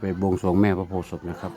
ไปบวงสรวงแม่พระโพธิ์ศพนะครับ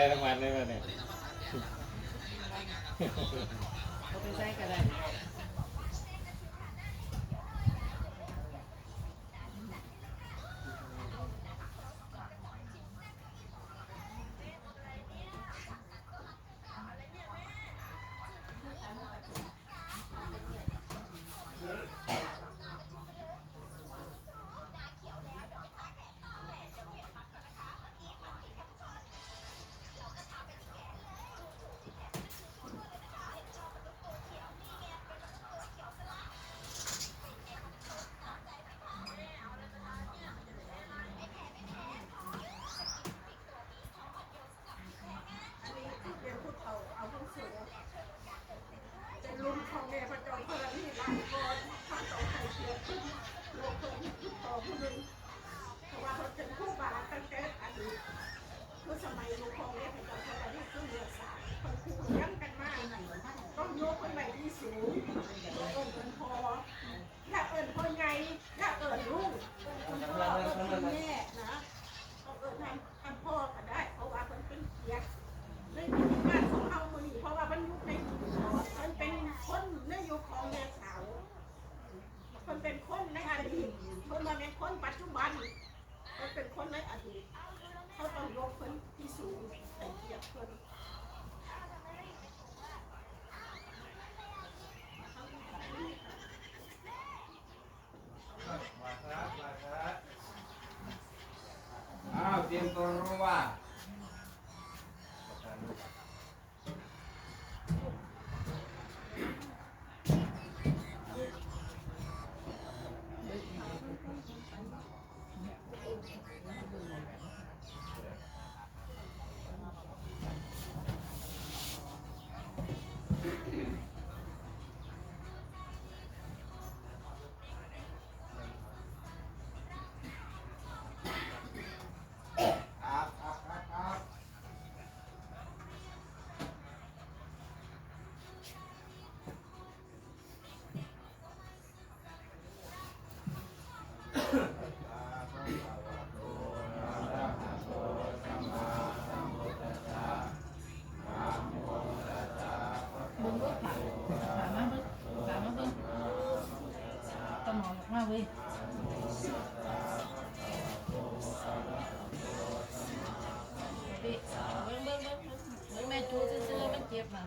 ได้รางวัลได้ป่ะเนี่ย di beruang เว้ยเบิ้งเบิ้งเบิ้งเบิ้งแม่จูซื้อๆมันเจ็บอะ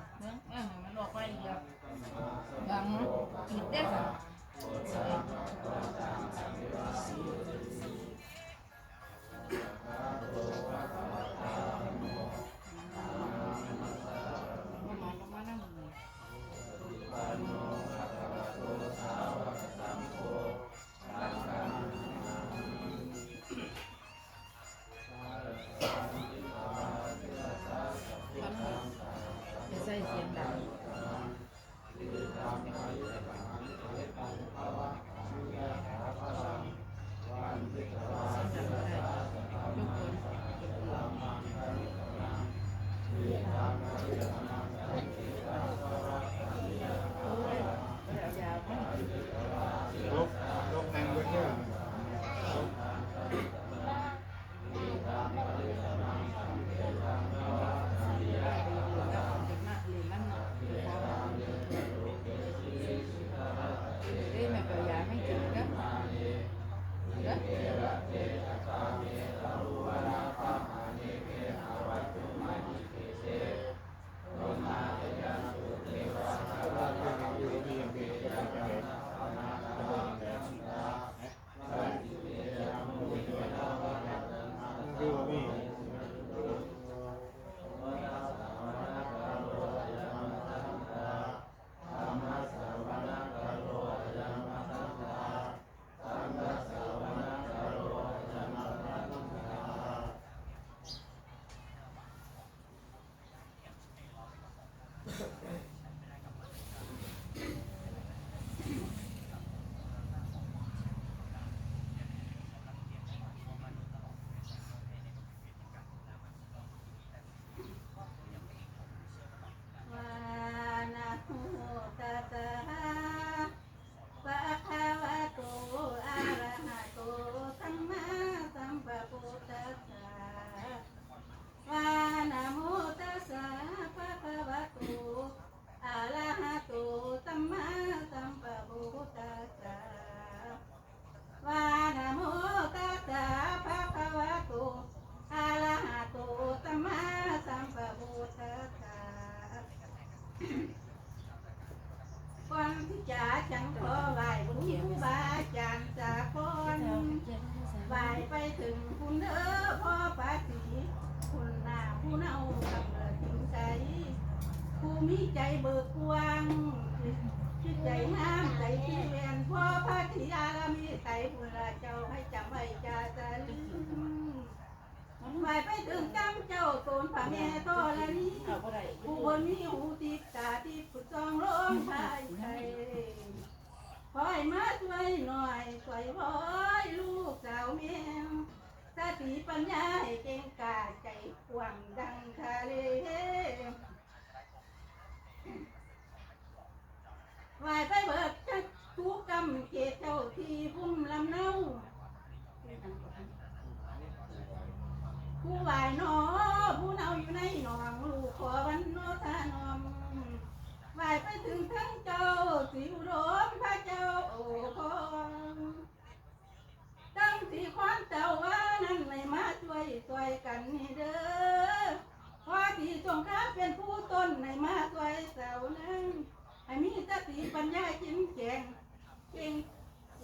ไปถึงคุณเด้อพ่อป้าตีคุณหน้าผู้เน่ากับเนิดถึงใจผู้มีใจเบิกกว้างคิดใจห้ามใจที่เวียนพ่อพระธิยามีใจผู้ละเจ้าให้จำไว้จาจะลืมหมาไปถึงจำเจ้าโตนพระแม่ตอละนี้ผู้บนมีหูติดตาติดผุดจองร้องไห้ คอยมาช่วยหน่อยช่วยพ่อยลูกสาวแม่สติปัญญาให้เก่งกาจใจกว้างดังทะเลไหวไปเบิกจักทุกกรรมเกตเจ้าที่พุ่มลำเนาผู้วายนอผู้เนาอยู่ในหนองลูกขอวันโนทานอมวายไปถึงทั้งเจ้าสิวโรมพระเจ้าโอ้พองตั้งที่ควาน เจ้าว่านั้นไม่มาช่วยช่วยกันนี่เด้อพอที่สงครามเป็นผู้ต้นในมาช่วยเสานั้นให้มีสติปัญญาจิ้มแจงเก่ง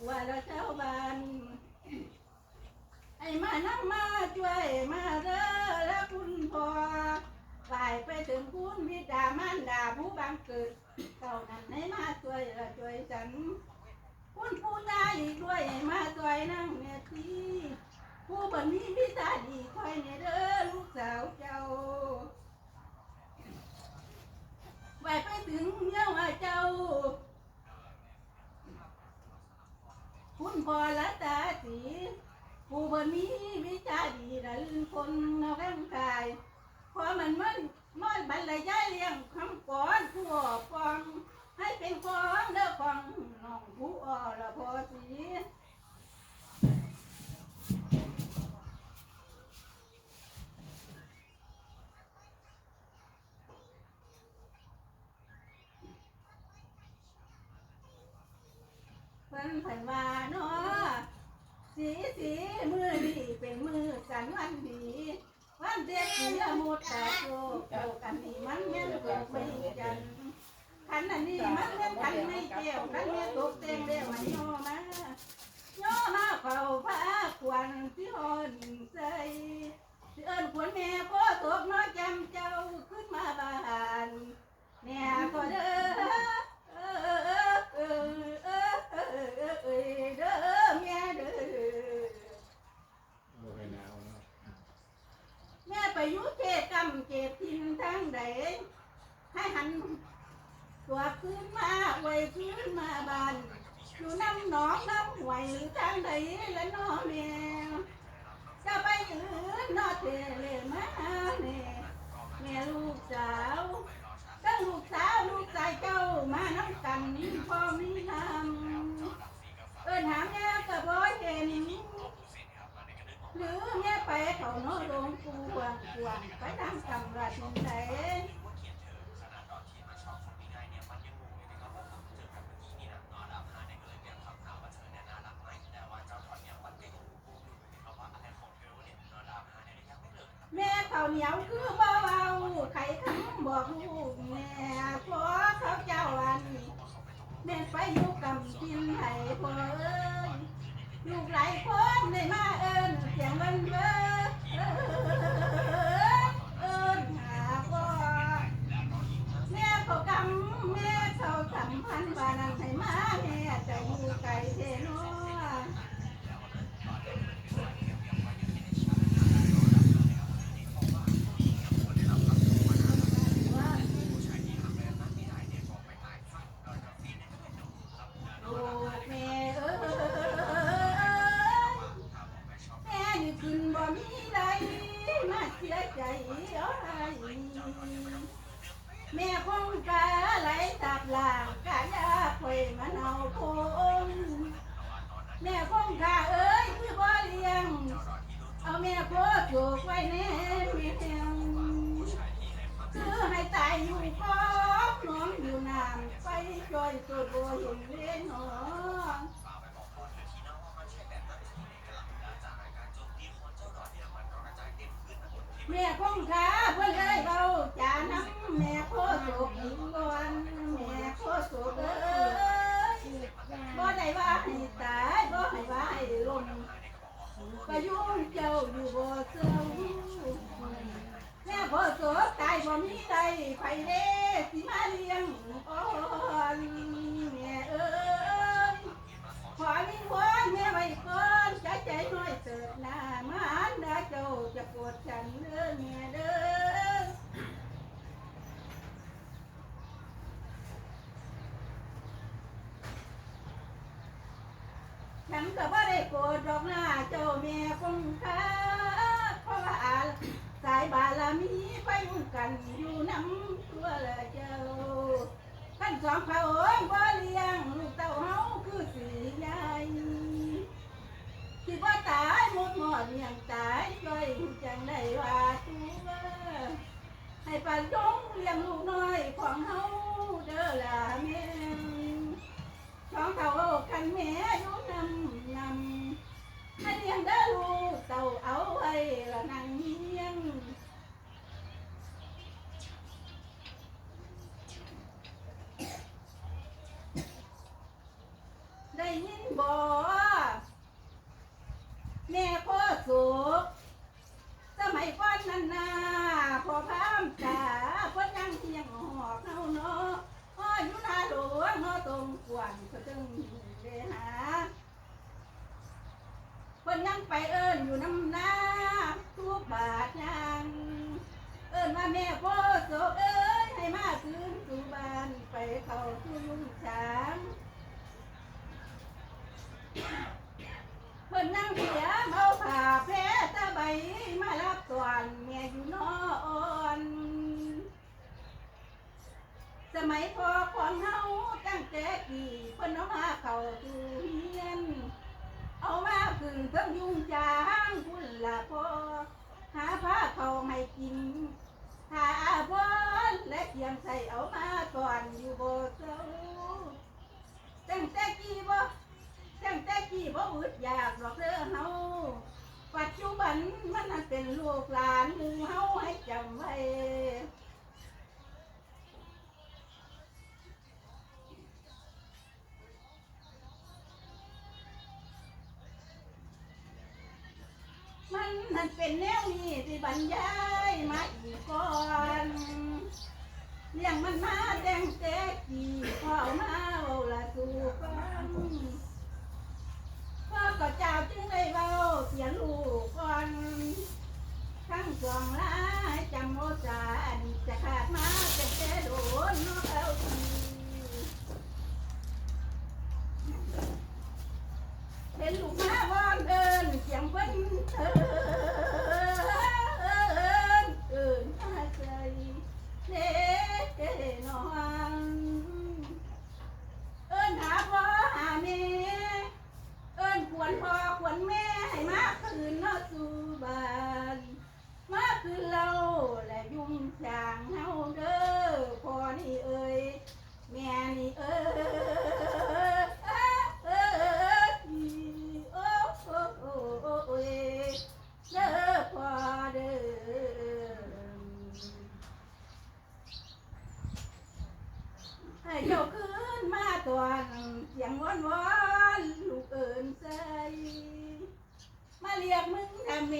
ว่าละเจ้าบ้านไอ้มานั่งมาช่วยมาเด้อแล้วคุณพ่อไปไปถึงคุณบิดามารดาผู้บังเกิดเก่านั้นให้มาช่วยละช่วยฉัน คุณผู้ยายด้วยมาตัวนั่งเนี่ยทีผู้บันนี้พิตาดีคอยเนี่ยเด้อลูกสาวเจ้าไปไปถึงเย้าว่าเจ้า คุณพ่อละตาสี ผู้บนมีวิชาดีระลึงคนเอาร่างกายเพราะมันมันมันบรรยายเลี้ยงคำก่อนผู้ออกฟัง ให้เป็นของเด้อฟังน้องผู้อ่อละพอสีเพิ่นเพิ่นว่าเนาะ สีสีมือดีเป็นมือสันวันดี วันเด็กเสียหมดแต่โล กันนี้มันแม่นเกิดไม่กันขันอันนี้มันแม่นขันไม่เกี่ยวขันแม่ตกเต็งเรียกมันย่อมาย่อมาเฝ้าพระควันที่หอนใจที่เอิญขวัญแม่พ่อตกน้อยจำเจ้าขึ้นมาบ้านแม่ก็เด้อเออเออเออเออเออเออเออเด้อแม่เด้อ โอ้ยหนาวเนาะ แม่ไปอ ยุเทศกรรมเจ็บทินทั้งใดให้หันตัวขึ้นมาไว้ขึ้นมาบานอยู่น้ำหนองน้ำหวยทางใดและน้อแม่จะไปยืนนอเทเลมาเน่แม่ลูกสาวตั้งลูกสาวลูกชายเจ้ามาน้ำกันพ่อมีนำเอินหาแม่กระบอยเห็น ไปเขาโน้ลงกูวางกวางไปทำกำรัดไหนแม่เขาเหนียวคือเบาๆไข่คำบอกลูกแม่พอเขาเจ้าอันแม่ไปอยู่กำกินไห้พอเอ้ย ลูกหลายคนได้มาเอิญเสียงมันเบ้อเอิญเอิญหาพ่อแม่เขากำแม่เขาสำพันบานันให้มาแม่จะอยู่ไกลเทโน จอยสุดบ่เห็นเล่นหนอแม่คงขาเพื่อนเลยเบาจาน้ำแม่โคโศกหิงก่อนแม่โคโศกเอ้ยบ่ได้ว่าให้ตายบ่ให้ว่าให้ลมประยุงเจ้าอยู่บ่เศร้า แม่โคโศกตายบ่มีใดไผเด้สิมาเลี้ยงอ่อนแม่เอ้ยขอวิงวอนแม่ไว้ก่อนใจใจน้อยเติบหน้ามาอันดาเจ้าจะโปวดฉันเด้อแม่เด้อฉันก็บ่ได้โกรธดอกหน้าเจ้าแม่คงค่าเพราะว่า สายบารมีไปอุ่กันอยู่น้ำตัวละเจ้าขั้นสองพระองค์บ่เลี้ยงลูกเต้าเฮาคือสีใหญ่ที่ว่าตายหมดหมดเมียงตายก็จังได้ว่าตัวให้ปันยงเลี้ยงลูกน้อยของเฮาเด้อล่ะแม่ช่องเขากันแม่อยู่นำนำให้เลี้ยงเด้อลูกเต่าเอาไว้ละนางเลี้ยง ได้ยินบ่แม่พ่อสุกสมัยก่อนนั้นนาพอพามจ๋าพ่นยังเที่ยงหอกเฮาเนาะพ่ออยู่นาหลวงเนาะตรงกวนก็จึงเดหาเพิ่นยังไปเอิ้นอยู่น้ำน้าทุกบาทยังเอิ้นมาแม่พ่อโศกเอ้ยให้มาคืนสู่บ้านไปเข้าสู่ยุ่งฉาง เพิ่นนั่งเสียเมาผ่าแพ้ตะใบมารับตวนแม่อยู่นอนสมัยพอของเฮาตั้งแต่กี่เพิ่นเอามาเข้าตู้เฮียน เอามาพึ่งเพิ่งยุ่งจางพุ่นละพอหาผ้าเขาวให้กินหาบอนและเทียมใส่เอามาก่อนอยู่บ่เจ้าตั้งแต่กี่บ่ กี่บ่อึดอยากหรอกเด้อเฮาปัจจุบันมันนั่นเป็นลูกหลานหมู่เฮาให้จำไว้มันนั่นเป็นแนวนี้ที่บรรยายมาอีกก่อนเลี้ยงมันมาแดงเจ๊กี่พ่อมาเอาละสู่ฟังพ่อ ก็เจ้าจึงได้เบาเสียลูกก่อนทั้งสองลายจำโมจาอันจะขาดมาแต่เจ๊โดนนอกเอาที เป็นลูกมาวอนเอินเสียงเพิ่นเอินเอินหาใจเด้นอนเอินหาพ่อหาแม่เอินควรพ่อควรแม่ให้มาคืนเนอสู่บ้านมาคืนเราและยุ่งจางเฮาเด้อพ่อนี่เอ้ยแม่นี่เอ้ย เอ้ยโอ้โอ้โอ้โอ้เอ้ยเด้อพ่อเด้อให้เจ้าคืนมาต อนเสียงวอนวอนลูกเอินใจมาเรียกมึงทำเม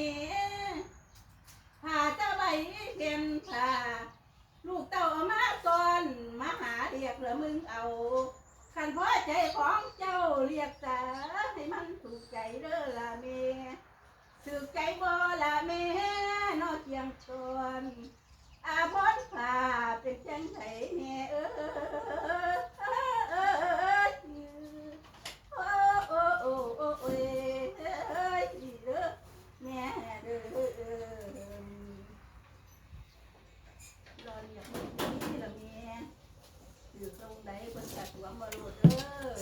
พาเจ้าใบเพียนพาลูกเต่าเอามาก่อนมาหาเรียกแล้วมึงเอาขันพ่อใจของเจ้าเรียกตาให้มันถูกใจเด้อละเมถูกใจบ่ละเมนอเทียงตอนอาบอนผ่าเป็นจังไถแม่เอ้ยเอ้ยโอ้โอ้โอ้โอ้เอ้ยเอ้ยเด้อแม่เด้อรอเรียกมึงนี่ละแม่ อยู่ตรงใดบนจัดหัวมาโลดเด้อ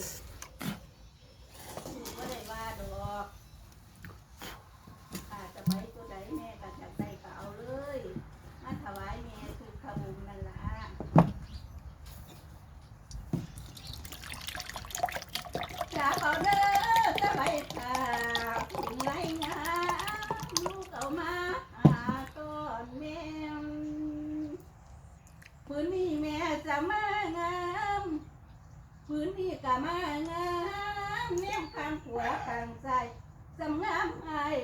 ถือว่าได้ว่าดอกอาจจะไปตัวใดแม่ก็จะได้ก็เอาเลยมาถวายแม่คือขบุญนั่นล่ะจะเอาเด้อจะไปพาผู้ไรงามลูกเอามาหาก้อนแม่ พื้นนี้แม่จะมางามพื้นนี้ก็มางามแนมข้างขวาข้างซ้ายสำงามอาย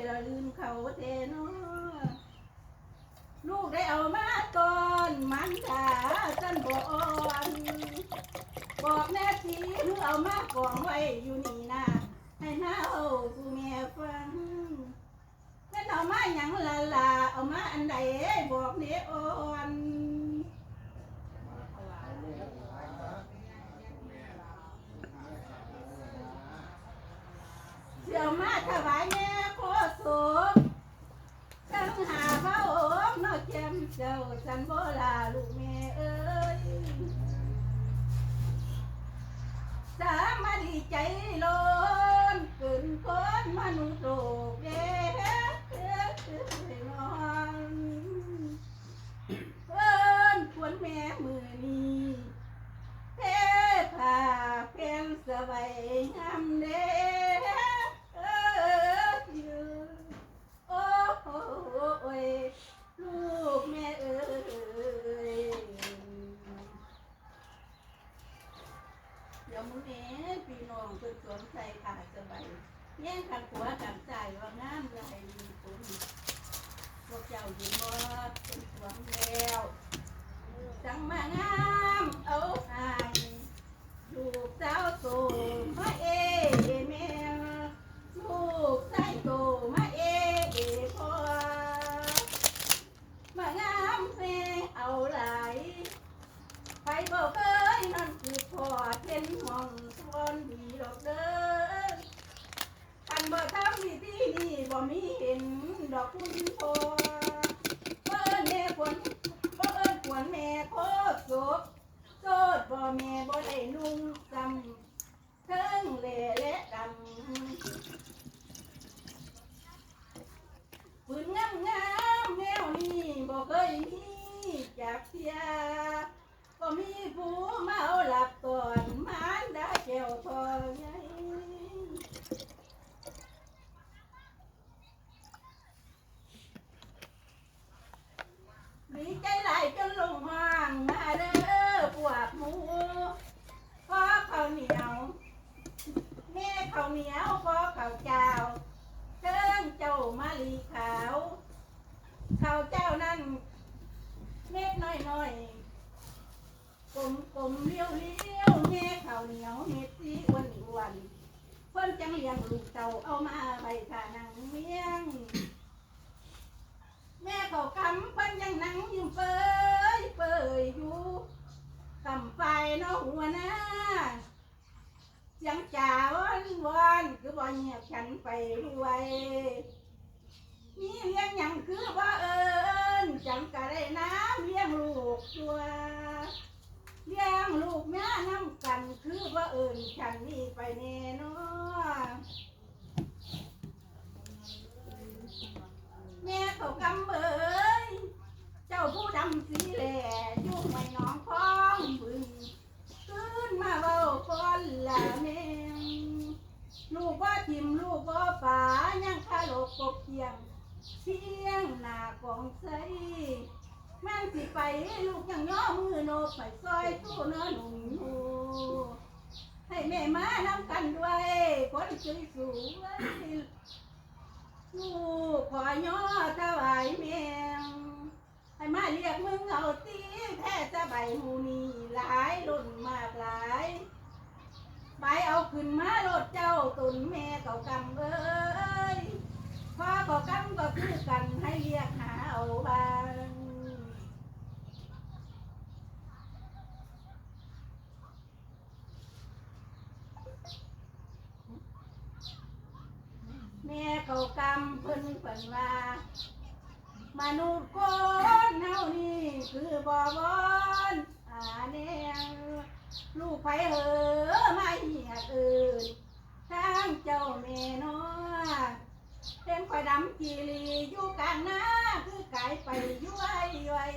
ลูกได้เอามาก่อนมันดาจันบอนบอกแม่ทีหรือเอามากองไว้อยู่นี่นะให้น้าเอากูแม่ฟังแม่เอามาหยังละละเอามาอันใดบอกเนอ่อนเสี่ยวมาถวายแม่โคศกตั้งหาพระ เจ้าฉันโบลาลูกแม่เอ้ยสามาดีใจล้นเกินคนมนุษย์โลกเด้อนอนเอิ้นควรแม่มือนี้เทพาเพียงสบายงามเด้เอ้ยโอ้โหยลูกแม่เอ้ย เดี๋ยวมึงเนี้พี่น้องเพิ่นสวมใส่ขาสบายแย่งขันหัวกันใจว่างามใหญ่ดีคุณพวกเจ้าอยู่บ่เป็นสวมแล้วจังมางามเอาอายลูกสาวโตมาเอแม่ลูกชายโตมาเอเอพ่อมางามแม่เอาหลาย ไปบอกเอ้ยนั่นคือพอเห็นมองทวนดีดอกเด้อคัน บ่ทำดีที่นี่บ่มีเห็นดอกคุณพ่อบ่เอิ้นแม่ควรบ่เอิ้นควรแม่โคตรโสดโสดบ่แม่บ่ได้นุ่งจำเทิงเล่และดำปืนงามงามแนวนี้บ่เคยมีจากเทียก็มีผู้เมาหลับก่อนได้แก้วทองใหญ่ดีใจหลายจนลงห้างมาเด้อปวกหมูขอข้าวเหนียวแม่ข้าวเหนียวขอข้าวเจ้าเชิญเจ้ามาลีขาวข้าวเจ้านั้นเม็ดน้อยๆ กลมกลมๆเลี้ยวเลี้ยวแง่ข้าวเหนียวเม็ดสีอ้วนอ้วนเพิ่นจังเลี้ยงลูกเต่าเอามาไว้ทานังเมียง แม่เขากำเพิ่นยังนั่งยิ้มเปยเปยอยู่กำไฟเนาะหัวหน้าเสียงจ่าวันวันคือบ่เงียบฉันไปด้วยมีเลี้ยงหยังคือว่าเอิญจังกะได้น้ำเลี้ยงลูกตัว เลี้ยงลูกแม่น้ำกันคือว่า เอิญฉันนี่ไปแน่นอนแม่เขากำเบยเจ้าผู้ดำสีแหล่ยุ่งไม่น้องคล้องบึงขึ้นมาเบาก่อนละแม่ลูกว่าทิมลูกว่าป่ายังคาโลกกบเพียงเพียงหนากองใสแม่สิไปลูกยังย่อมือโนไปซอยตู้เนื้อหนุ่มอยู่ ให้แม่มานำกันด้วยคนสวยสวยลูกขอย่อถวายแม่ให้มาเรียกมึงเอาตีแพ้จะใบหูนี่หลายรุ่นมากหลายไปเอาขึ้นมารถเจ้าตุนแม่เก่ากำเอ้ยพ่อเก่ากำก็คือกันให้เรียกหาเอาบาง แม่เขากำเพิ่นเพิ่นว่า มนุษย์คนเฮานี่คือบ่บอนอาแนงลูกไผ เหอมาเหียดเอื่นทางเจ้าแม่น้อเต็นข่อยดำกีรีอยู่กลางหน้าคือกายไปย้วยย้วย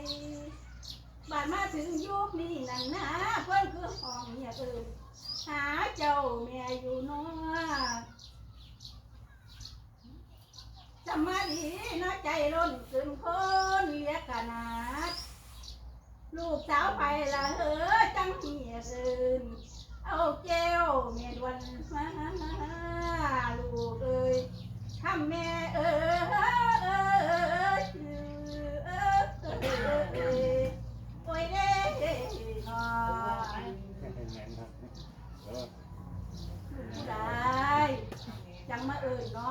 บาดมาถึงยุคนี้นั่นนะเพิ่อนคือห้องเหียดเอื่นหาเจ้าแม่อยู่น้อจำมาดีน้อยใจล้นขึ้นคนเลียกขนาด ลูกสาวไปละเฮ้อจังเหียเดินเอาเจ้วเมียดวนมาลูกเอ้ยทำแม่เอ้ยโอ้ยเด้นอได้จังมาเอ่ยนอ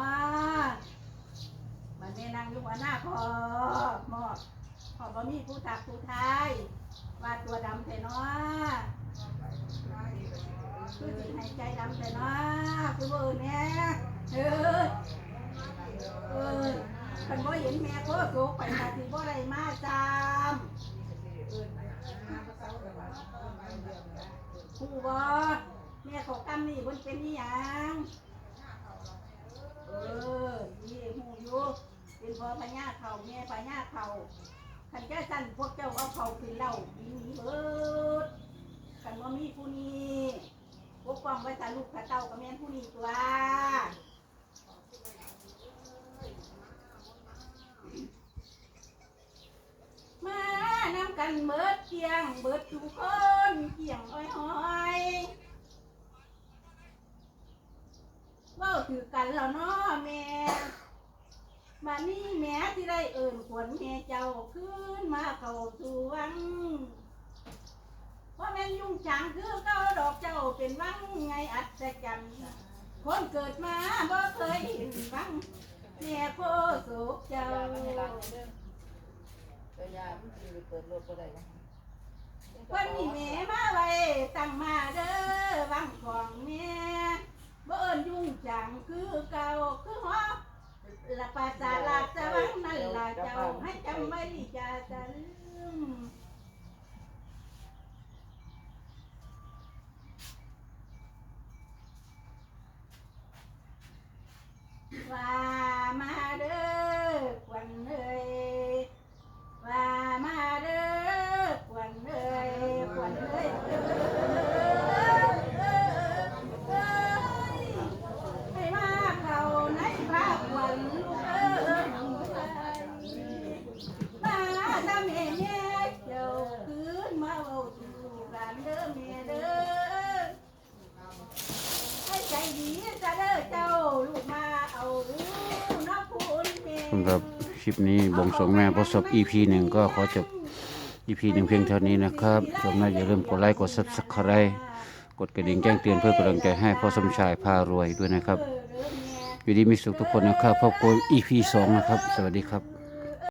มันแม่นางอยู่หัวหน้าพอหมอบ ขอบ่มีผู้ทักผู้ทาย ว่าตัวดำแต่น้อคือสิให้ใจดำแต่น้อคือบ่เอิ้นแหน่เออเออคันบ่เห็นแม่โคโซกไปมาสิบ่ได้มาจามผู้บ่แม่เขากำนี่เพิ่นเป็นอีหยังเออนี่ฮู้อยู่เป็นพ่อพญาเขาแม่พญาเขา ขันแก่สั่นพวกเจ้าเอาเขาขึ้นเหล่าดีหนีเบิดขันว่ามีผู้นี้ปกป้องไว้ตาลูกตาเต้ากับแม่นผู้นี้ตัวมานำกันเบิดเกียง เบิดทุกคนเกียงอ้อยหอยเว่าถือกันแล้วเนาะแม่ ที่ได้เอิ่นขวัญแม่เจ้าขึ้นมาเข้าสู่วังเพราะแม่นยุ่งจังคือเก้าดอกเจ้าเป็นวังไงอัศจรรย์คนเกิดมาบ่เคยเห็นวังแม่โพสุกเจ้ายามันให้รักเด้อเดี๋ยวยามันเปิดรถบ่ได้วันนี้แม่มาไว้ตั้งมาเด้อวังของแม่บ่เอิ้นยุ่งจังคือเก่าคือฮอ ละภาษาลาจะวังนั่นละเจ้าให้จำไว้จะจะลืมว่ามาเด้อควันเอ้ยว่ามาเด้อควันเอ้ยควันเอ้ยเอ้ยเอ้ยเอ้ย ให้มาเข้าในภาควันลูกเอ้ยมาถ้าแม่แม่เจ้าคืนมาเอาสู่กันเด้อแม่เด้อให้ใจดีจะเด้อเจ้าลูกมาเอาน้ำคุณแม่ สำหรับค ลิปนี้บ่งสงแม่ประสบ EP หนึ่งก็ขอจบ EP หนึ่งเพียงเท่านี้นะครับชมน่าอย่าลืมกดไลค์กด Subscribe กดกระดิ่งแจ้งเตือนเพื่อกำลังใจให้พ่อสมชายพารวยด้วยนะครับอยู่ดีมีสุขทุกคนนะครับพบกัน EP สองนะครับ สวัสดีครับ